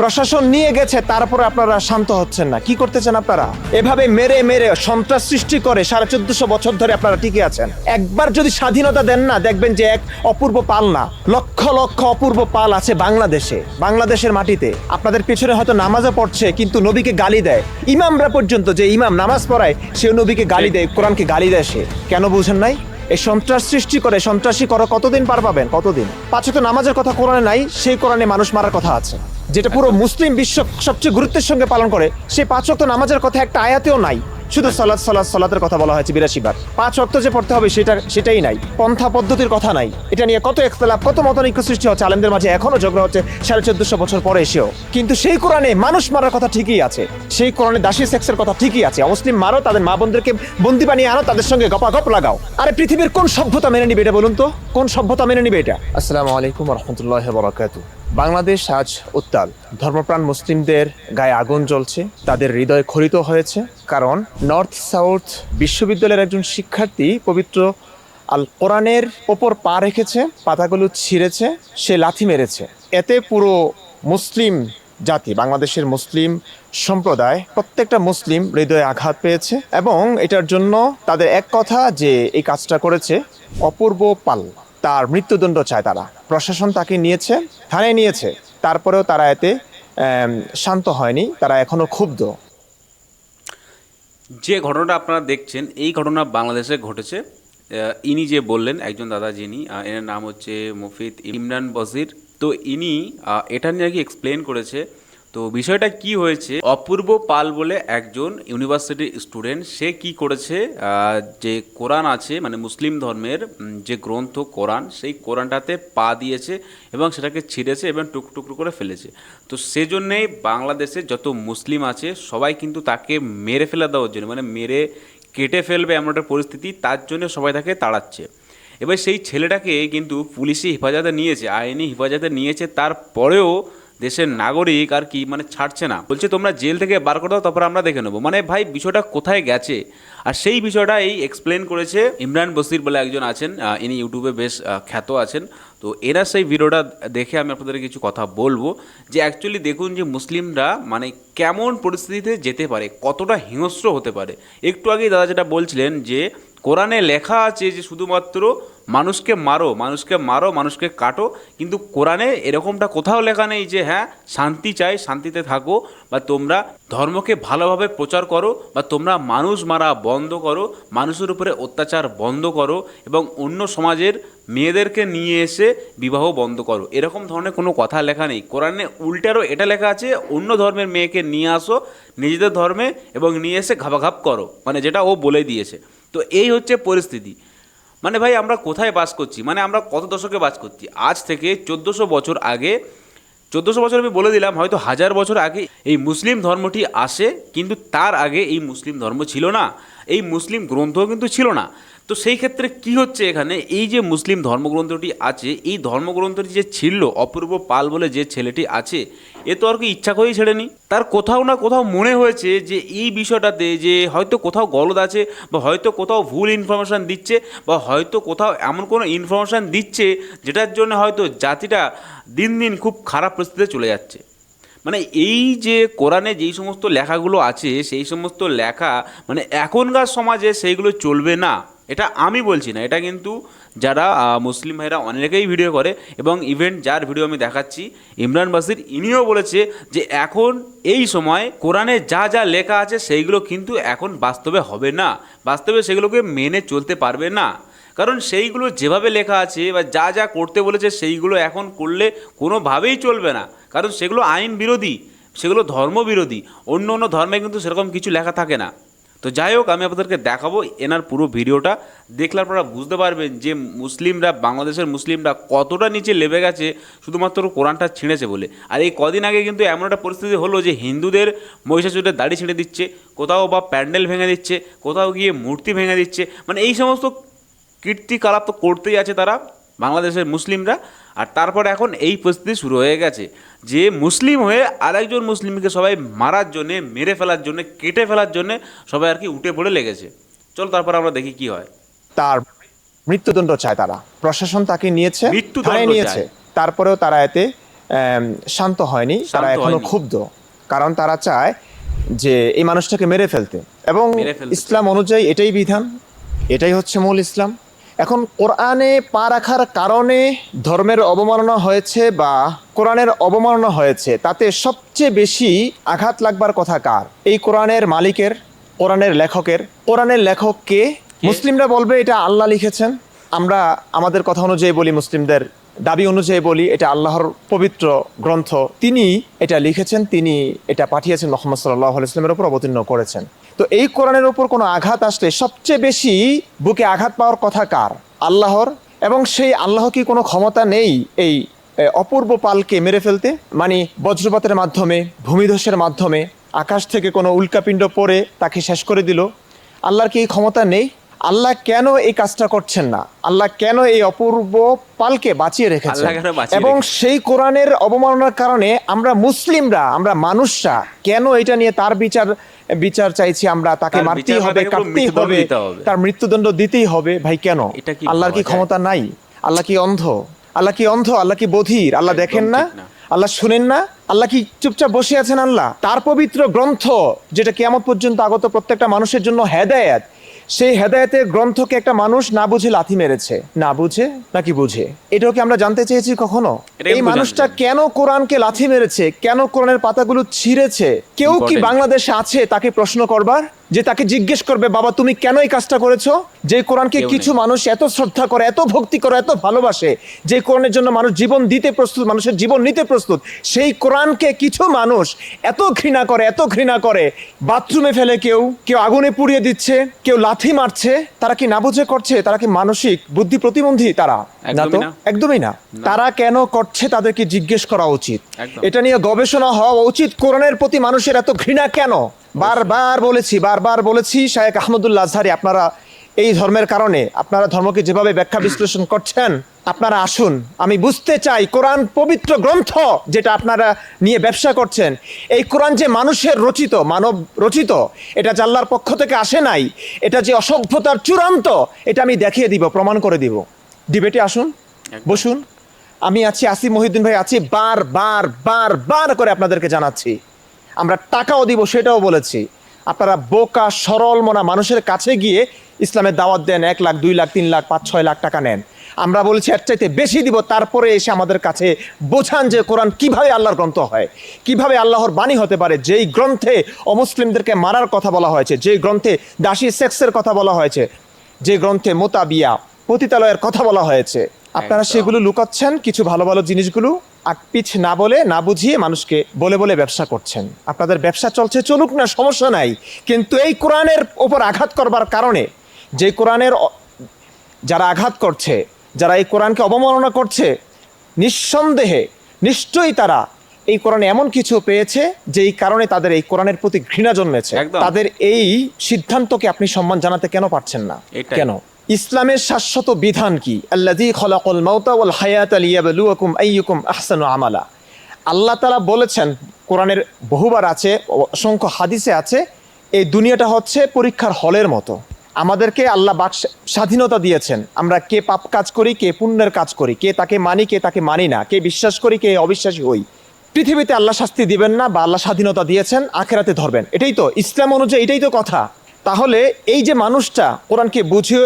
প্রশাসন নিয়ে গেছে, তারপরে আপনারা শান্ত হচ্ছেন না। কি করতেছেন আপনারা? এভাবে মেরে মেরে সন্ত্রাস সৃষ্টি করে সাড়ে চোদ্দশো বছর ধরে আপনারা টিকে আছেন। একবার যদি স্বাধীনতা দেন না, দেখবেন যে এক অপূর্ব পাল না। লক্ষ লক্ষ অপূর্ব পাল আছে বাংলাদেশে, বাংলাদেশের মাটিতে। আপনাদের পেছনে হয়তো নামাজও পড়ছে, কিন্তু নবীকে গালি দেয়। ইমামরা পর্যন্ত যে ইমাম নামাজ পড়ায় সে নবীকে গালি দেয়, কোরআনকে গালি দেয় সে। কেন বুঝেন নাই? এই সন্ত্রাস সৃষ্টি করে সন্ত্রাসী করা কতদিন পার পাবেন? কতদিন? পাঁচে তো নামাজের কথা কোরআনে নাই সেই কোরআনে মানুষ মারার কথা আছে। যেটা পুরো মুসলিম বিশ্ব সবচেয়ে গুরুত্বের সঙ্গে পালন করে সেই পাঁচক নামাজের কথা একটা আয়াতেও নাই। শুধু সালাদ সালাদ সালাতের কথা বলা হয়েছে বিরাশি বার। পাঁচ অক্ত যে পড়তে হবে সেটা, সেটাই নাই। পন্থা পদ্ধতির কথা নাই। এটা নিয়ে কত একতলাপ কত মতনৈক্য সৃষ্টি হচ্ছে। আলেমদের মাঝে এখনও ঝগড়া হচ্ছে সাড়ে চোদ্দশো বছর পরে এসেও। কিন্তু সেই কোরআনে মানুষ মারার কথা ঠিকই আছে। সেই কোরআনে দাসী সেক্সের কথা ঠিকই আছে। অমুসলিম মারো, তাদের মা বোনদেরকে বন্দি বানিয়ে আনো, তাদের সঙ্গে গপাগপ লাগাও। আরে পৃথিবীর কোন সভ্যতা মেনে নিবে এটা বলুন তো? কোন সভ্যতা মেনে নিবে এটা? আসসালামু আলাইকুম রহমতুল্লাহ বরাকাতু বাংলাদেশ আজ উত্তাল। ধর্মপ্রাণ মুসলিমদের গায়ে আগুন জ্বলছে, তাদের হৃদয় খরিত হয়েছে, কারণ নর্থ সাউথ বিশ্ববিদ্যালয়ের একজন শিক্ষার্থী পবিত্র আল কোরআনের ওপর পা রেখেছে, পাতাগুলো ছিঁড়েছে, সে লাথি মেরেছে। এতে পুরো মুসলিম জাতি, বাংলাদেশের মুসলিম সম্প্রদায়, প্রত্যেকটা মুসলিম হৃদয়ে আঘাত পেয়েছে এবং এটার জন্য তাদের এক কথা যে এই কাজটা করেছে, অপূর্ব পাল তার মৃত্যুদণ্ড চায় তারা। প্রশাসন তাকে নিয়েছে, থানায় নিয়েছে। তারপরেও তারা এতে শান্ত হয়নি, তারা এখনও ক্ষুব্ধ। যে ঘটনাটা আপনারা দেখছেন, এই ঘটনা বাংলাদেশে ঘটেছে। ইনি যে বললেন, একজন দাদা যিনি এনার নাম হচ্ছে মুফিদ ইমরান বজির তো ইনি এটা নিয়ে কি এক্সপ্লেন করেছে তো বিষয়টা কি হয়েছে? অপূর্ব পাল বলে একজন ইউনিভার্সিটির স্টুডেন্ট সে কি করেছে? যে কোরআন আছে মানে মুসলিম ধর্মের যে গ্রন্থ কোরআন, সেই কোরআনটাতে পা দিয়েছে এবং সেটাকে ছিঁড়েছে এবং টুকটুকরো করে ফেলেছে। তো সেজন্যেই বাংলাদেশে যত মুসলিম আছে, সবাই কিন্তু তাকে মেরে ফেলে দেওয়ার জন্য মানে মেরে কেটে ফেলবে এমন একটা পরিস্থিতি, তার জন্য সবাই তাকে তাড়াচ্ছে। এবার সেই ছেলেটাকে কিন্তু পুলিশি হেফাজতে নিয়েছে, আইনি হেফাজতে নিয়েছে, তারপরেও দেশের নাগরিক আর কি মানে ছাড়ছে না। বলছে, তোমরা জেল থেকে বার করে দাও, তারপর আমরা দেখে নেব। মানে ভাই, বিষয়টা কোথায় গেছে? আর সেই বিষয়টা এই এক্সপ্লেন করেছে ইমরান বসির বলে একজন আছেন ইনি ইউটিউবে বেশ খ্যাত আছেন। তো এরা সেই ভিডিওটা দেখে আমি আপনাদের কিছু কথা বলব যে অ্যাকচুয়ালি দেখুন যে মুসলিমরা মানে কেমন পরিস্থিতিতে যেতে পারে, কতটা হিংস্র হতে পারে। একটু আগেই দাদা যেটা বলছিলেন যে, কোরআনে লেখা আছে যে শুধুমাত্র মানুষকে মারো মানুষকে মারো, মানুষকে কাটো, কিন্তু কোরআনে এরকমটা কোথাও লেখা নেই যে হ্যাঁ শান্তি চাই, শান্তিতে থাকো, বা তোমরা ধর্মকে ভালোভাবে প্রচার করো, বা তোমরা মানুষ মারা বন্ধ করো, মানুষের উপরে অত্যাচার বন্ধ করো, এবং অন্য সমাজের মেয়েদেরকে নিয়ে এসে বিবাহ বন্ধ করো। এরকম ধরনের কোনো কথা লেখা নেই। কোরআনে উল্টারও এটা লেখা আছে, অন্য ধর্মের মেয়েকে নিয়ে আসো, নিজেদের ধর্মে, এবং নিয়ে এসে ঘাপাঘাপ করো মানে যেটা ও বলে দিয়েছে। তো এই হচ্ছে পরিস্থিতি। মানে ভাই আমরা কোথায় বাস করছি? মানে আমরা কত দশকে বাস করছি? আজ থেকে চোদ্দোশো বছর আগে, চোদ্দোশো বছর আমি বলে দিলাম, হয়তো হাজার বছর আগে এই মুসলিম ধর্মটি আসে, কিন্তু তার আগে এই মুসলিম ধর্ম ছিল না। এই মুসলিম গ্রন্থও কিন্তু ছিল না। তো সেই ক্ষেত্রে কি হচ্ছে এখানে? এই যে মুসলিম ধর্মগ্রন্থটি আছে, এই ধর্মগ্রন্থটি যে ছিল, অপূর্ব পাল বলে যে ছেলেটি আছে, এ তো আর কি ইচ্ছা করেই ছেড়েনি। তার কোথাও না কোথাও মনে হয়েছে যে এই বিষয়টাতে যে হয়তো কোথাও গলদ আছে, বা হয়তো কোথাও ভুল ইনফরমেশান দিচ্ছে, বা হয়তো কোথাও এমন কোনো ইনফরমেশান দিচ্ছে, যেটার জন্য হয়তো জাতিটা দিন দিন খুব খারাপ পরিস্থিতিতে চলে যাচ্ছে। মানে এই যে কোরআনে যেই সমস্ত লেখাগুলো আছে, সেই সমস্ত লেখা মানে এখনকার সমাজে সেইগুলো চলবে না। এটা আমি বলছি না, এটা কিন্তু যারা মুসলিম ভাইরা অনেকেই ভিডিও করে এবং ইভেন্ট যার ভিডিও আমি দেখাচ্ছি, ইমরান বাসির ইনিও বলেছে যে এখন এই সময় কোরআনে যা যা লেখা আছে সেইগুলো কিন্তু এখন বাস্তবে হবে না, বাস্তবে সেগুলোকে মেনে চলতে পারবে না। কারণ সেইগুলো যেভাবে লেখা আছে বা যা যা করতে বলেছে সেইগুলো এখন করলে কোনোভাবেই চলবে না, কারণ সেগুলো আইন বিরোধী, সেগুলো ধর্ম বিরোধী, অন্য অন্য ধর্মে কিন্তু সেরকম কিছু লেখা থাকে না। তো যাই হোক, আমি আপনাদেরকে দেখাবো এনার পুরো ভিডিওটা। দেখলে আপনারা বুঝতে পারবেন যে মুসলিমরা, বাংলাদেশের মুসলিমরা কতটা নিচে লেবে গেছে, শুধুমাত্র কোরআনটা ছিঁড়েছে বলে। আর এই কদিন আগে কিন্তু এমন একটা পরিস্থিতি হলো যে হিন্দুদের মহিষাসুরের দাড়ি ছিঁড়ে দিচ্ছে, কোথাও বা প্যান্ডেল ভেঙে দিচ্ছে, কোথাও গিয়ে মূর্তি ভেঙে দিচ্ছে। মানে এই সমস্ত কীর্তিকলাপ তো করতেই আছে তারা, বাংলাদেশের মুসলিমরা। আর তারপর এখন এই পরিস্থিতি শুরু হয়ে গেছে। যে মুসলিম হয়ে আরেকজন মুসলিমকে সবাই মারার জন্যে মেরে ফেলার জন্যে কেটে ফেলার জন্যে সবাই আর কি উঠে পড়ে লেগেছে। চলো তারপর আমরা দেখি কি হয়। তার মৃত্যুদণ্ড চায় তারা। প্রশাসন তাকে নিয়েছে মৃত্যুদণ্ড নিয়েছে। তারপরেও তারা এতে শান্ত হয়নি। তারা এখনও ক্ষুব্ধ। কারণ তারা চায় যে এই মানুষটাকে মেরে ফেলতে। এবং ইসলাম অনুযায়ী এটাই বিধান। এটাই হচ্ছে মূল ইসলাম। এখন কোরআনে পা রাখার কারণে ধর্মের অবমাননা হয়েছে বা কোরআনের অবমাননা হয়েছে তাতে সবচেয়ে বেশি আঘাত লাগবার কথা কার? এই কোরআনের মালিকের কোরআনের লেখকের। কোরআনের লেখক কে? মুসলিমরা বলবে এটা আল্লাহ লিখেছেন। আমরা আমাদের কথা অনুযায়ী বলি মুসলিমদের দাবি অনুযায়ী বলি এটা আল্লাহর পবিত্র গ্রন্থ। তিনি এটা লিখেছেন তিনি এটা পাঠিয়েছেন মোহাম্মদ সাল্লাহ ইসলামের উপর অবতীর্ণ করেছেন। তো এই কোরআনের উপর কোনো আঘাত আসলে সবচেয়ে বেশি বুকে আঘাত পাওয়ার কথা কার? আল্লাহর। এবং সেই আল্লাহ কি কোনো ক্ষমতা নেই এই অপূর্ব পালকে মেরে ফেলতে? মানে বজ্রপাতের মাধ্যমে ভূমিধসের মাধ্যমে আকাশ থেকে কোনো উল্কাপিণ্ড পড়ে তাকে শেষ করে দিল। আল্লাহর কি এই ক্ষমতা নেই? আল্লাহ কেন এই কাজটা করছেন না? আল্লাহ কেন এই অপূর্ব পালকে বাঁচিয়ে রেখেছেন? এবং সেই কোরআনের অবমাননার কারণে আমরা মুসলিমরা আমরা মানুষরা কেন এটা নিয়ে তার বিচার বিচার চাইছি আমরা তাকে মারতেই হবে কাটতেই হবে তার মৃত্যুদণ্ড দিতেই হবে। ভাই কেন? আল্লাহর কি ক্ষমতা নাই? আল্লাহ কি অন্ধ? আল্লাহ কি অন্ধ? আল্লাহ কি বধির? আল্লাহ দেখেন না? আল্লাহ শুনেন না? আল্লাহ কি চুপচাপ বসে আছেন আল্লাহ? তার পবিত্র গ্রন্থ যেটা কেমন পর্যন্ত আগত প্রত্যেকটা মানুষের জন্য হেদায়েত সেই হেদায়তের গ্রন্থকে একটা মানুষ না বুঝে লাথি মেরেছে। না বুঝে নাকি বুঝে? এটাও কি আমরা জানতে চেয়েছি কখনো? এই মানুষটা কেন কোরআনকে লাথি মেরেছে? কেন কোরআনের পাতাগুলো ছিঁড়েছে? কেউ কি. বাংলাদেশে আছে তাকে প্রশ্ন করবার? যে তাকে জিজ্ঞেস করবে বাবা তুমি কেন এই কাজটা করেছ? যে কোরআনকে কিছু মানুষ এত শ্রদ্ধা করে এত ভক্তি করে এত ভালোবাসে যে কোরআনের জন্য মানুষ জীবন দিতে প্রস্তুত মানুষের জীবন নিতে প্রস্তুত সেই কোরআনকে কিছু মানুষ এত ঘৃণা করে এত ঘৃণা করে বাথরুমে ফেলে কেউ কেউ আগুনে পুড়িয়ে দিচ্ছে কেউ লাথি মারছে তারা কি না বুঝে করছে? তারা কি মানসিক বুদ্ধি প্রতিবন্ধী তারা? না তো? একদমই না। তারা কেন করছে তাদেরকে জিজ্ঞেস করা উচিত? এটা নিয়ে গবেষণা হওয়া উচিত কোরআনের প্রতি মানুষের এত ঘৃণা কেন? বারবার বলেছি বারবার বলেছি শায়েক আহমদুল্লাহ আজহারি আপনারা এই ধর্মের কারণে আপনারা ধর্মকে যেভাবে ব্যাখ্যা বিশ্লেষণ করছেন আপনারা আসুন। আমি বুঝতে চাই কোরআন পবিত্র গ্রন্থ যেটা আপনারা নিয়ে ব্যবসা করছেন এই কোরআন যে মানুষের রচিত মানব রচিত এটা যে আল্লাহর পক্ষ থেকে আসে নাই এটা যে অসভ্যতার চূড়ান্ত এটা আমি দেখিয়ে দিব প্রমাণ করে দিব। ডিবেটে আসুন বসুন। আমি আছি আসিফ মহিউদ্দিন ভাই আছি বার বার বার বার করে আপনাদেরকে জানাচ্ছি। আমরা টাকাও দিব সেটাও বলেছি। আপনারা বোকা সরল মনা মানুষের কাছে গিয়ে ইসলামের দাওয়াত দেন এক লাখ দুই লাখ তিন লাখ পাঁচ ছয় লাখ টাকা নেন। আমরা বলছি এর চাইতে বেশি দিব। তারপরে এসে আমাদের কাছে বোঝান যে কোরআন কীভাবে আল্লাহর গ্রন্থ হয় কীভাবে আল্লাহর বাণী হতে পারে। যেই গ্রন্থে অমুসলিমদেরকে মারার কথা বলা হয়েছে যেই গ্রন্থে দাসী সেক্সের কথা বলা হয়েছে যে গ্রন্থে মোতাবিয়া পতিতালয়ের কথা বলা হয়েছে। আপনারা সেগুলো লুকাচ্ছেন কিছু ভালো ভালো জিনিসগুলো? আকপিছ না বলে না বুঝিয়ে মানুষকে বলে বলে ব্যবসা করছেন। আপনাদের ব্যবসা চলছে চলুক না সমস্যা নাই। কিন্তু এই কোরআনের ওপর আঘাত করবার কারণে যে কোরআনের যারা আঘাত করছে যারা এই কোরআনকে অবমাননা করছে নিঃসন্দেহে নিশ্চয়ই তারা এই কোরআনে এমন কিছু পেয়েছে যে এই কারণে তাদের এই কোরআনের প্রতি ঘৃণা জন্মেছে। তাদের এই সিদ্ধান্তকে আপনি সম্মান জানাতে কেন পারছেন না? কেন? ইসলামের শাশ্বত বিধান কি? আল্লাযী খলাকাল মাউতা হায়াতা লিয়াবলুয়াকুম আইয়ুকুম আহসানু আমালা। আল্লাহ তালা বলেছেন, কোরআনের বহুবার আছে, অসংখ্য হাদিসে আছে, এই দুনিয়াটা হচ্ছে পরীক্ষার হলের মতো। আমাদেরকে আল্লাহ বাক স্বাধীনতা দিয়েছেন। আমরা কে পাপ কাজ করি, কে পুণ্যের কাজ করি, কে তাকে মানি, কে তাকে মানি না, কে বিশ্বাস করি, কে অবিশ্বাসী হই। পৃথিবীতে আল্লাহ শাস্তি দিবেন না বা আল্লাহ স্বাধীনতা দিয়েছেন, আখেরাতে ধরবেন। এটাই তো ইসলাম অনুযায়ী, এটাই তো কথা। তাহলে এই যে মানুষটা কোরআনকে বুঝে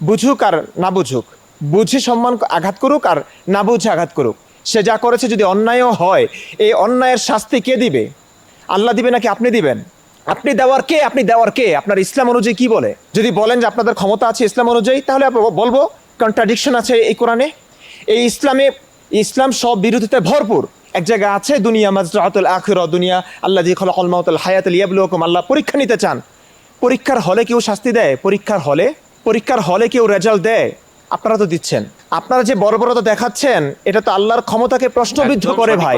বুঝুক আর না বুঝুক। বুঝে সম্মান আঘাত করুক আর না বুঝে আঘাত করুক। সে যা করেছে যদি অন্যায়ও হয়, এই অন্যায়ের শাস্তি কে দিবে? আল্লাহ দিবে নাকি আপনি দিবেন? আপনি দেওয়ার কে? আপনি দেওয়ার কে? আপনার ইসলাম অনুযায়ী কি বলে? যদি বলেন যে আপনাদের ক্ষমতা আছে ইসলাম অনুযায়ী, তাহলে বলব কন্ট্রাডিকশন আছে এই কোরআনে। এই ইসলামে, ইসলাম সব বিরোধিতায় ভরপুর। এক জায়গায় আছে, দুনিয়া মাজরাতুল আখিরা, দুনিয়া আল্লাহ জি খলাকাল মাউতাল হায়াতুল ইয়াবলুকুম আল্লাহ পরীক্ষা নিতে চান। পরীক্ষার হলে কেউ শাস্তি দেয়? পরীক্ষার হলে পরীক্ষার হলে কেউ রেজাল্ট দেয়? আপনারা তো দিচ্ছেন। আপনারা যে বড় বড় তো দেখাচ্ছেন এটা তো আল্লাহর ক্ষমতাকে প্রশ্নবিদ্ধ করে ভাই।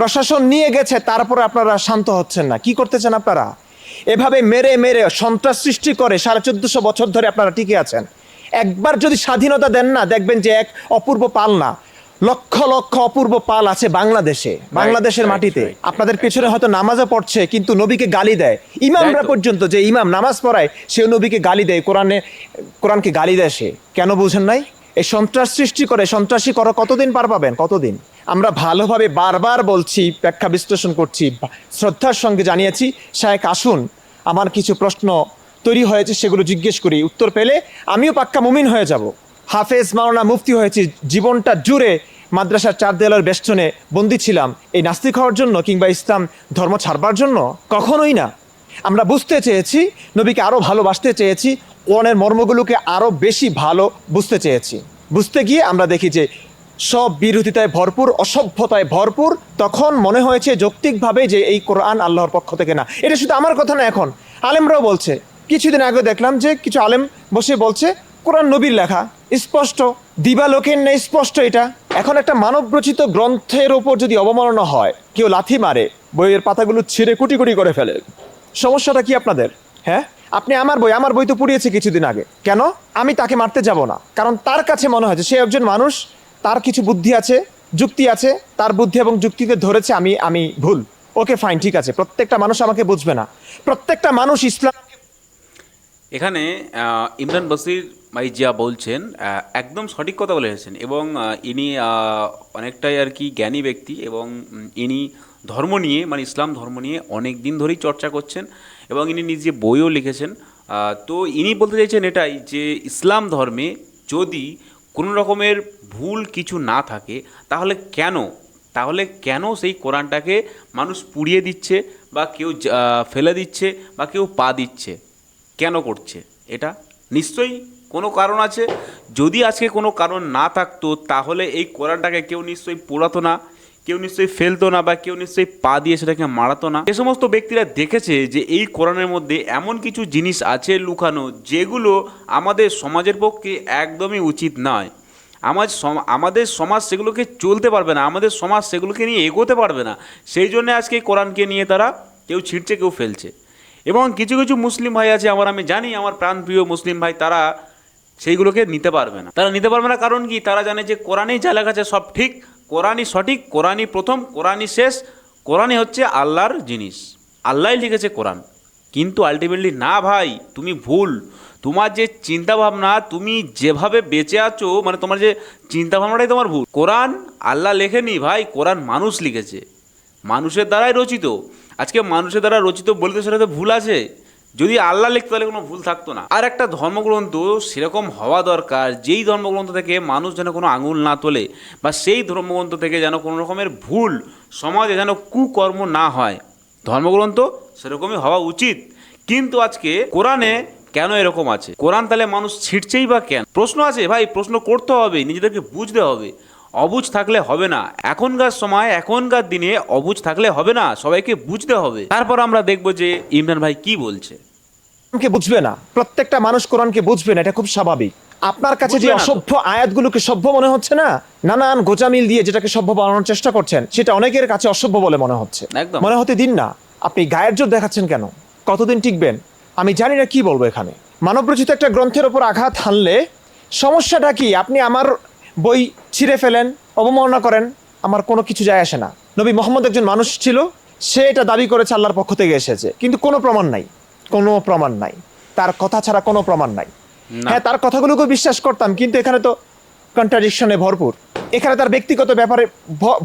প্রশাসন নিয়ে গেছে তারপরে আপনারা শান্ত হচ্ছেন না। কি করতেছেন আপনারা? এভাবে মেরে মেরে সন্ত্রাস সৃষ্টি করে সাড়ে চোদ্দশো বছর ধরে আপনারা টিকে আছেন। একবার যদি স্বাধীনতা দেন না দেখবেন যে এক অপূর্ব পাল না লক্ষ লক্ষ অপূর্ব পাল আছে বাংলাদেশে বাংলাদেশের মাটিতে। আপনাদের পেছনে হয়তো নামাজও পড়ছে কিন্তু নবীকে গালি দেয়। ইমামরা পর্যন্ত যে ইমাম নামাজ পড়ায় সেও নবীকে গালি দেয়। কোরআনে কোরআনকে গালি দেয় সে। কেন বুঝেন নাই? এই সন্ত্রাস সৃষ্টি করে সন্ত্রাসী করো কতদিন পার পাবেন? কতদিন? আমরা ভালোভাবে বারবার বলছি ব্যাখ্যা বিশ্লেষণ করছি শ্রদ্ধার সঙ্গে জানিয়েছি শায়েক আসুন। আমার কিছু প্রশ্ন তৈরি হয়েছে সেগুলো জিজ্ঞেস করি। উত্তর পেলে আমিও পাক্কা মুমিন হয়ে যাব। হাফেজ মাওলানা মুফতি হয়েছি জীবনটা জুড়ে মাদ্রাসার চার দেয়ালের বেষ্টনে বন্দি ছিলাম। এই নাস্তিক হওয়ার জন্য কিংবা ইসলাম ধর্ম ছাড়বার জন্য? কখনোই না। আমরা বুঝতে চেয়েছি, নবীকে আরও ভালোবাসতে চেয়েছি, কোরআনের মর্মগুলোকে আরও বেশি ভালো বুঝতে চেয়েছি। বুঝতে গিয়ে আমরা দেখি যে সব বিরোধিতায় ভরপুর, অসভ্যতায় ভরপুর, তখন মনে হয়েছে যৌক্তিকভাবে যে এই কোরআন আল্লাহর পক্ষ থেকে না। এটা শুধু আমার কথা না এখন। আলেমরাও বলছে, কিছুদিন আগে দেখলাম যে কিছু আলেম বসে বলছে, কোরআন নবীর লেখা, স্পষ্ট দিবালোকের নেই স্পষ্ট এটা। এখন একটা মানবরচিত গ্রন্থের ওপর যদি অবমাননা হয়, কেউ লাথি মারে, বইয়ের পাতাগুলো ছিঁড়ে কুটি কুটি করে ফেলে, সমস্যাটা কি আপনাদের? হ্যাঁ? আপনি আমার বই আমার বই তো পুড়িয়েছে কিছুদিন আগে। কেন? আমি তাকে মারতে যাব না। কারণ তার কাছে মনে হয় যে সে একজন মানুষ, তার কিছু বুদ্ধি আছে, যুক্তি আছে, তার বুদ্ধি এবং যুক্তিতে ধরেছে আমি আমি ভুল। ওকে, ফাইন, ঠিক আছে। প্রত্যেকটা মানুষ আমাকে বুঝবে না। প্রত্যেকটা মানুষ ইসলাম এখানে ইমরান বসির ভাই যা বলছেন একদম সঠিক কথা বলে এসেছেন এবং ইনি অনেকটাই আর কি জ্ঞানী ব্যক্তি এবং ইনি ধর্ম নিয়ে মানে ইসলাম ধর্ম নিয়ে অনেক দিন ধরেই চর্চা করছেন এবং ইনি নিজে বইও লিখেছেন। তো ইনি বলতে চাইছেন এটাই যে, ইসলাম ধর্মে যদি কোনো রকমের ভুল কিছু না থাকে, তাহলে কেন? তাহলে কেন সেই কোরআনটাকে মানুষ পুড়িয়ে দিচ্ছে বা কেউ ফেলে দিচ্ছে বা কেউ পা দিচ্ছে? কেন করছে? এটা নিশ্চয়ই কোনো কারণ আছে। যদি আজকে কোনো কারণ না থাকতো, তাহলে এই কোরআনটাকে কেউ নিশ্চয়ই পোড়াতো না, কেউ নিশ্চয়ই ফেলতো না বা কেউ নিশ্চয়ই পা দিয়ে সেটাকে মারাতো না। যে সমস্ত ব্যক্তিরা দেখেছে যে এই কোরআনের মধ্যে এমন কিছু জিনিস আছে লুকানো, যেগুলো আমাদের সমাজের পক্ষে একদমই উচিত নয়। আমার আমাদের সমাজ সেগুলোকে চলতে পারবে না, আমাদের সমাজ সেগুলোকে নিয়ে এগোতে পারবে না। সেই জন্য আজকে কোরআনকে নিয়ে তারা কেউ ছিঁড়ছে, কেউ ফেলছে। এবং কিছু কিছু মুসলিম ভাই আছে, আমার আমি জানি, আমার প্রাণপ্রিয় মুসলিম ভাই, তারা সেইগুলোকে নিতে পারবে না। তারা নিতে পারবে না কারণ কি? তারা জানে যে কোরআনেই যা লেখা আছে সব ঠিক, কোরআনই সঠিক, কোরআনই প্রথম, কোরআনই শেষ, কোরআনই হচ্ছে আল্লাহর জিনিস। আল্লাহই লিখেছে কোরআন। কিন্তু আলটিমেটলি না ভাই, তুমি ভুল। তোমার যে চিন্তা ভাবনা তুমি যেভাবে বেঁচে আছো মানে তোমার যে চিন্তা ভাবনাটাই তোমার ভুল। কোরআন আল্লাহ লেখেনি ভাই, কোরআন মানুষ লিখেছে। মানুষের দ্বারাই রচিত। আজকে মানুষের দ্বারা রচিত বলতে সেটা তো ভুল আছে। যদি আল্লাহ লিখতে তাহলে কোনো ভুল থাকতো না। আর একটা ধর্মগ্রন্থ সেরকম হওয়া দরকার, যেই ধর্মগ্রন্থ থেকে মানুষ যেন কোনো আঙুল না তোলে বা সেই ধর্মগ্রন্থ থেকে যেন কোনো রকমের ভুল সমাজে যেন কুকর্ম না হয়। ধর্মগ্রন্থ সেরকমই হওয়া উচিত। কিন্তু আজকে কোরআনে কেন এরকম আছে? কোরআন তাহলে মানুষ ছিটছেই বা কেন? প্রশ্ন আছে, ভাই, প্রশ্ন করতে হবে, নিজেদেরকে বুঝতে হবে। অবুঝ থাকলে হবে না। এখনকার সময় এখনকার দিনে অবুঝ থাকলে হবে না সবাইকে বুঝতে হবে। তারপর আমরা দেখব যে ইমরান ভাই কি বলছে। কোরআনকে বুঝবে না? প্রত্যেকটা মানুষ কোরআনকে বুঝবে না এটা খুব স্বাভাবিক। আপনার কাছে যে। অসভ্য আয়াতগুলোকে সভ্য মনে হচ্ছে না? নানান গোজামিল দিয়ে যেটাকে সভ্য বানানোর চেষ্টা করছেন সেটা অনেকের কাছে অসভ্য বলে মনে হচ্ছে। একদম। মনে হতে দিন না। আপনি গায়ের জোর দেখাচ্ছেন কেন? কতদিন টিকবেন? আমি জানি না কি বলব এখানে। মানবরচিত একটা গ্রন্থের ওপর আঘাত হানলে সমস্যাটা কি? আপনি আমার বই ছিঁড়ে ফেলেন অবমাননা করেন আমার কোনো কিছু যায় আসে না। নবী মোহাম্মদ একজন মানুষ ছিল সে এটা দাবি করেছে আল্লাহর পক্ষ থেকে এসেছে। কিন্তু কোনো প্রমাণ নাই কোনো প্রমাণ নাই। তার কথা ছাড়া কোনো প্রমাণ নাই। হ্যাঁ তার কথাগুলোকে বিশ্বাস করতাম কিন্তু এখানে তো কন্ট্রাডিকশনে ভরপুর। এখানে তার ব্যক্তিগত ব্যাপারে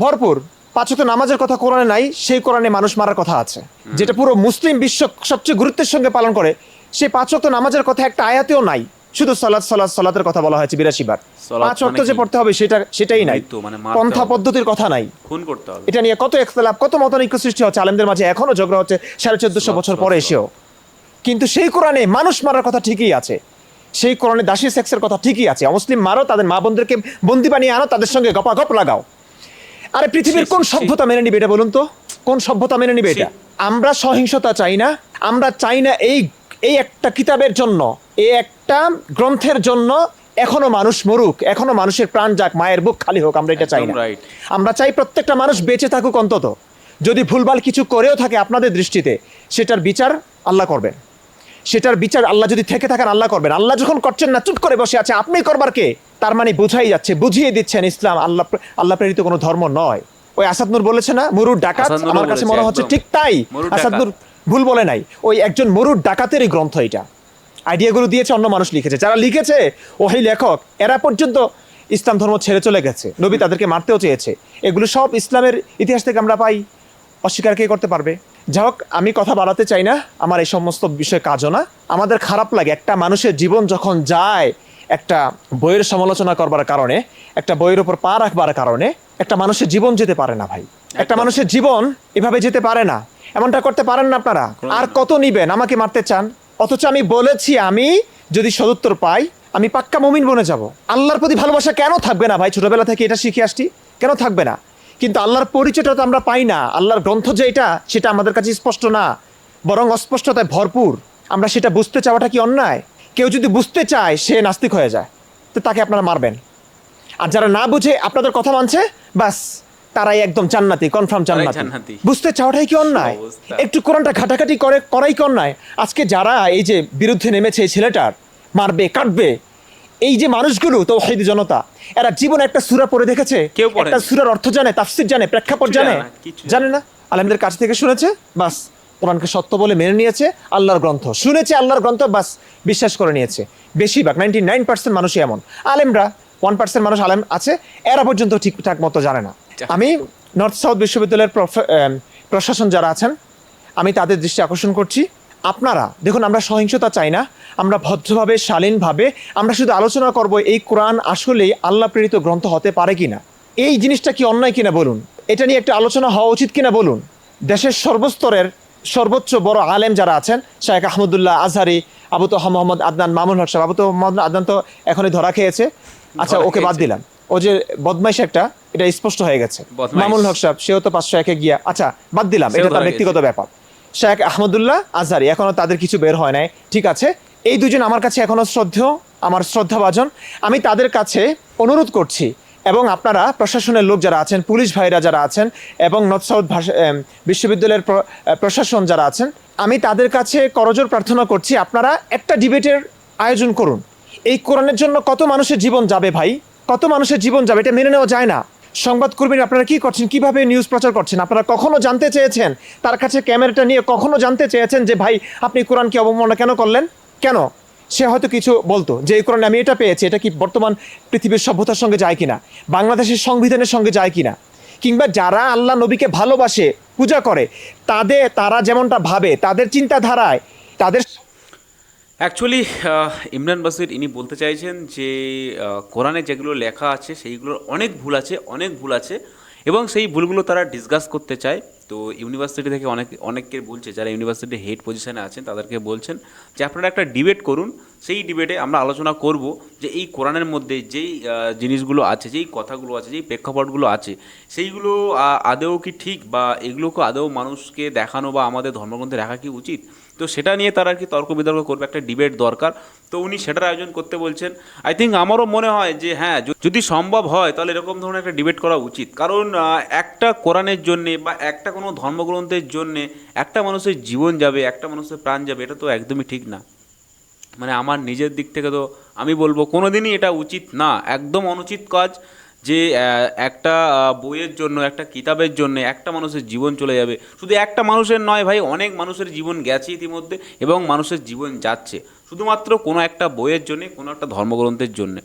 ভরপুর। পাঁচত নামাজের কথা কোরআনে নাই সেই কোরআনে মানুষ মারার কথা আছে। যেটা পুরো মুসলিম বিশ্ব সবচেয়ে গুরুত্বের সঙ্গে পালন করে সেই পাঁচত নামাজের কথা একটা আয়াতেও নাই। শুধু সালাদ সালাদ সালাতের কথা বলা হয়েছে বিরাশি বার। পাঁচ অক্ট মানে যে পড়তে হবে সেটা সেটাই নাই। মানে পন্থা পদ্ধতির কথা নাই। খুন করতে হবে। এটা নিয়ে কত একতলাপ কত মতানৈক্য সৃষ্টি হচ্ছে। আলেমদের মাঝে এখনও ঝগড়া হচ্ছে সাড়ে চোদ্দশো বছর পরে এসেও। কিন্তু সেই কোরআনে মানুষ মারার কথা ঠিকই আছে। সেই কোরআনে দাসী সেক্সের কথা ঠিকই আছে। অমুসলিম মারো তাদের মা বোনদেরকে বন্দি বানিয়ে আনো তাদের সঙ্গে গপাগপ লাগাও। আরে পৃথিবীর কোন। সভ্যতা মেনে নিবে এটা বলুন তো? কোন সভ্যতা মেনে নিবে এটা? আমরা সহিংসতা চাই না আমরা চাই না এই এই একটা কিতাবের জন্য এই একটা গ্রন্থের জন্য এখনও মানুষ মরুক এখনও মানুষের প্রাণ যাক মায়ের বুক খালি হোক আমরা এটা চাই না। আমরা চাই প্রত্যেকটা মানুষ বেঁচে থাকুক অন্তত। যদি ভুলভাল কিছু করেও থাকে আপনাদের দৃষ্টিতে সেটার বিচার আল্লাহ করবেন। সেটার বিচার আল্লাহ যদি থেকে থাকেন আল্লাহ করবেন। আল্লাহ যখন করছেন না চুপ করে বসে আছে আপনি করবার কে? তার মানে বুঝাই যাচ্ছে বুঝিয়ে দিচ্ছেন ইসলাম আল্লাহ আল্লাহ প্রেরিত কোনো ধর্ম নয়। ওই আসাদ নূর বলেছে না মরুর ডাকাত আমার কাছে মনে হচ্ছে ঠিক তাই। মরুর আসাদ নূর ভুল বলে নাই। ওই একজন মরুর ডাকাতেরই গ্রন্থ এটা। আইডিয়াগুলো দিয়েছে অন্য মানুষ লিখেছে। যারা লিখেছে ওই লেখক এরা পর্যন্ত ইসলাম ধর্ম ছেড়ে চলে গেছে। নবী তাদেরকে মারতেও চেয়েছে। এগুলো সব ইসলামের ইতিহাস থেকে আমরা পাই। অস্বীকার কে করতে পারবে? যাই হোক আমি কথা বাড়াতে চাই না। আমার এই সমস্ত বিষয় কাজও না। আমাদের খারাপ লাগে একটা মানুষের জীবন যখন যায় একটা বইয়ের সমালোচনা করবার কারণে একটা বইয়ের উপর পা রাখবার কারণে একটা মানুষের জীবন যেতে পারে না ভাই। একটা মানুষের জীবন এভাবে যেতে পারে না। এমনটা করতে পারেন না আপনারা। আর কত নিবেন? আমাকে মারতে চান? অথচ আমি বলেছি আমি যদি সদুত্তর পাই, আমি পাক্কা মমিন বনে যাব। আল্লাহর প্রতি ভালোবাসা কেন থাকবে না ভাই? ছোটবেলা থেকে এটা শিখে আসছি। কেন থাকবে না? কিন্তু আল্লাহর পরিচয়টা তো আমরা পাই না। আল্লাহর গ্রন্থ যে এটা, সেটা আমাদের কাছে স্পষ্ট না। বরং অস্পষ্টতায় ভরপুর। আমরা সেটা বুঝতে চাওয়াটা কি অন্যায়? কেউ যদি বুঝতে চায়, সে নাস্তিক হয়ে যায়। তো তাকে আপনারা মারবেন। আর যারা না বুঝে, আপনাদের কথা মানছে বাস তারাই একদম জান্নাতি কনফার্ম জান্নাতি। বুঝতে চাওয়াটাই কি অন্যায়? একটু কোরআনটা ঘাটাঘাটি করে করাই কি অন্যায়? আজকে যারা এই যে বিরুদ্ধে নেমেছে এই ছেলেটার মারবে কাটবে এই যে মানুষগুলো তো জনতা এরা জীবনে একটা সুরা পড়ে দেখেছে? কেউ একটা সুরার অর্থ জানে তাফসির জানে প্রেক্ষাপট জানে জানে? না, কিচ্ছু জানে না? আলমদের কাছ থেকে শুনেছে? বাস কোরআনকে সত্য বলে মেনে নিয়েছে আল্লাহর গ্রন্থ। শুনেছে আল্লাহর গ্রন্থ বাস বিশ্বাস করে নিয়েছে। বেশিরভাগ নাইনটি নাইন পার্সেন্ট মানুষই এমন। আলেমরা ওয়ান পার্সেন্ট মানুষ আলেম আছে এরা পর্যন্ত ঠিকঠাক মতো জানে না। আমি নর্থ সাউথ বিশ্ববিদ্যালয়ের প্রফ- প্রশাসন যারা আছেন আমি তাদের দৃষ্টি আকর্ষণ করছি। আপনারা দেখুন আমরা সহিংসতা চাই না আমরা ভদ্রভাবে শালীনভাবে আমরা শুধু আলোচনা করব এই কোরআন আসলেই আল্লাহ প্রেরিত গ্রন্থ হতে পারে কিনা। এই জিনিসটা কি অন্যায় কিনা বলুন? এটা নিয়ে একটা আলোচনা হওয়া উচিত কিনা বলুন? দেশের সর্বস্তরের সর্বোচ্চ বড় আলেম যারা আছেন শাহেখ আহমদুল্লাহ আজহারি আবু তো মোহাম্মদ আদনান মামুন হক সাহেব আবু তো মোহাম্মদ আদনান তো এখনই ধরা খেয়েছে। আচ্ছা ওকে বাদ দিলাম। ও যে বদমাইশ একটা এটা স্পষ্ট হয়ে গেছে। মামুল হক সাহেব সেও তো পাঁচশো একে গিয়া আচ্ছা বাদ দিলাম এটা তার ব্যক্তিগত ব্যাপার। শেখ আহমদুল্লাহ আজহারি এখনও তাদের কিছু বের হয় নাই। ঠিক আছে এই দুজন আমার কাছে এখনও শ্রদ্ধেয় আমার শ্রদ্ধাভাজন। আমি তাদের কাছে অনুরোধ করছি এবং আপনারা প্রশাসনের লোক যারা আছেন পুলিশ ভাইরা যারা আছেন এবং নর্থ সাউথ ভাষা বিশ্ববিদ্যালয়ের প্রশাসন যারা আছেন আমি তাদের কাছে করজোর প্রার্থনা করছি আপনারা একটা ডিবেটের আয়োজন করুন। এই কোরআনের জন্য কত মানুষের জীবন যাবে ভাই? কত মানুষের জীবন যাবে, এটা মেনে নেওয়া যায় না। সংবাদ কর্মীরা আপনারা কি করছেন, কীভাবে নিউজ প্রচার করছেন? আপনারা কখনো জানতে চেয়েছেন? তার কাছে ক্যামেরাটা নিয়ে কখনো জানতে চেয়েছেন যে, ভাই, আপনি কোরআনকে অবমাননা কেন করলেন? কেন? সে হয়তো কিছু বলতো যে, এই কোরআনে আমি এটা পেয়েছি, এটা কি বর্তমান পৃথিবীর সভ্যতার সঙ্গে যায় কিনা? বাংলাদেশের সংবিধানের সঙ্গে যায় কিনা? কিংবা যারা আল্লাহ নবীকে ভালোবাসে, পূজা করে, তাদের, তারা যেমনটা ভাবে, তাদের চিন্তাধারায়, তাদের অ্যাকচুয়ালি ইমরান বাসির ইনি বলতে চাইছেন যে আহ, কোরআনে যেগুলো লেখা আছে সেইগুলোর অনেক ভুল আছে অনেক ভুল আছে এবং সেই ভুলগুলো তারা ডিসকাস করতে চায়। তো ইউনিভার্সিটি থেকে অনেক অনেককে বলছে যারা ইউনিভার্সিটির হেড পজিশনে আছেন তাদেরকে বলছেন যে আপনারা একটা ডিবেট করুন। সেই ডিবেটে আমরা আলোচনা করব যে এই কোরআনের মধ্যে যেই জিনিসগুলো আছে যেই কথাগুলো আছে যেই প্রেক্ষাপটগুলো আছে সেইগুলো আদৌ কি ঠিক বা এগুলোকে আদৌ মানুষকে দেখানো বা আমাদের ধর্মগ্রন্থে রাখা কি উচিত? তো সেটা নিয়ে তারা আর কি তর্ক বিতর্ক করবে, একটা ডিবেট দরকার। তো উনি সেটার আয়োজন করতে বলছেন। আই থিঙ্ক আমারও মনে হয় যে হ্যাঁ যদি সম্ভব হয়, তাহলে এরকম ধরনের একটা ডিবেট করা উচিত। কারণ একটা কোরআনের জন্যে বা একটা কোনো ধর্মগ্রন্থের জন্যে একটা মানুষের জীবন যাবে, একটা মানুষের প্রাণ যাবে, এটা তো একদমই ঠিক না। মানে আমার নিজের দিক থেকে তো আমি বলব কোনো দিনই এটা উচিত না। একদম অনুচিত কাজ। যে একটা বইয়ের জন্য, একটা কিতাবের জন্য একটা মানুষের জীবন চলে যাবে। শুধু একটা মানুষের নয় ভাই, অনেক মানুষের জীবন গেছে ইতিমধ্যে এবং মানুষের জীবন যাচ্ছে। শুধুমাত্র কোনো একটা বইয়ের জন্য, কোনো একটা ধর্মগ্রন্থের জন্য।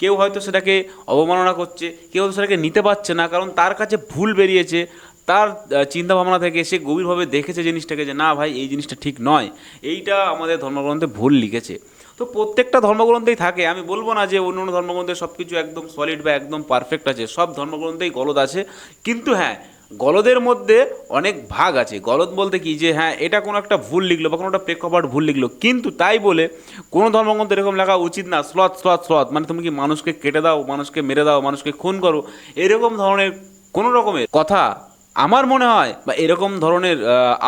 কেউ হয়তো সেটাকে অবমাননা করছে, কেউ হয়তো সেটাকে নিতে পারছে না, কারণ তার কাছে ভুল বেরিয়েছে। তার চিন্তা ভাবনা থেকে সে গভীরভাবে দেখেছে জিনিসটাকে যে, না ভাই, এই জিনিসটা ঠিক নয়। এইটা আমাদের ধর্মগ্রন্থে ভুল লিখেছে। তো প্রত্যেকটা ধর্মগ্রন্থেই থাকে। আমি বলব না যে অন্য অন্য ধর্মগ্রন্থে সব কিছু একদম সলিড বা একদম পারফেক্ট আছে। সব ধর্মগ্রন্থেই গলদ আছে। কিন্তু হ্যাঁ গলদের মধ্যে অনেক ভাগ আছে। গলদ বলতে কি? যে হ্যাঁ এটা কোনো একটা ভুল লিখলো বা কোনো একটা প্রেক্ষাপট ভুল লিখলো। কিন্তু তাই বলে কোনো ধর্মগ্রন্থ এরকম লেখা উচিত না স্লথ স্লথ স্লথ মানে তুমি কি মানুষকে কেটে দাও, মানুষকে মেরে দাও, মানুষকে খুন করো? এরকম ধরনের কোনো রকমের কথা আমার মনে হয়, বা এরকম ধরনের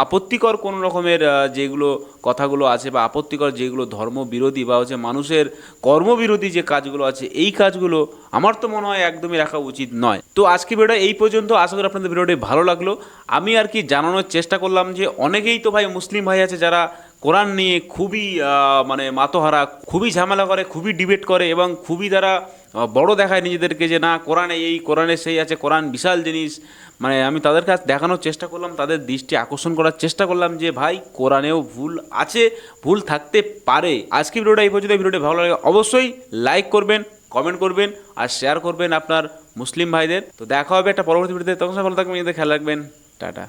আপত্তিকর কোনো রকমের যেগুলো কথাগুলো আছে, বা আপত্তিকর যেগুলো ধর্ম বিরোধী বা হচ্ছে মানুষের কর্মবিরোধী যে কাজগুলো আছে, এই কাজগুলো আমার তো মনে হয় একদমই রাখা উচিত নয়। তো আজকে ভিডিও এই পর্যন্ত, আশা করি আপনাদের ভিডিওটি ভালো লাগল। আমি আর কি জানানোর চেষ্টা করলাম যে, অনেকেই তো ভাই মুসলিম ভাই আছে যারা কোরআন নিয়ে খুবই মানে মাতোহারা, খুবই ঝামেলা করে, খুবই ডিবেট করে, এবং খুবই তারা বড় দেখায় নিজেদেরকে যে না, কোরআনে এই, কোরআনে সেই আছে, কোরআন বিশাল জিনিস। মানে আমি তাদের কাছে দেখানোর চেষ্টা করলাম, তাদের দৃষ্টি আকর্ষণ করার চেষ্টা করলাম যে, ভাই, কোরআনেও ভুল আছে, ভুল থাকতে পারে। আজকে ভিডিওটা এই পর্যন্ত ভিডিওটি ভালো লাগে অবশ্যই লাইক করবেন, কমেন্ট করবেন আর শেয়ার করবেন আপনার মুসলিম ভাইদের। তো দেখা হবে একটা পরবর্তী ভিডিওতে। তখন ভালো থাকবেন, নিজেদের খেয়াল রাখবেন। টাটা।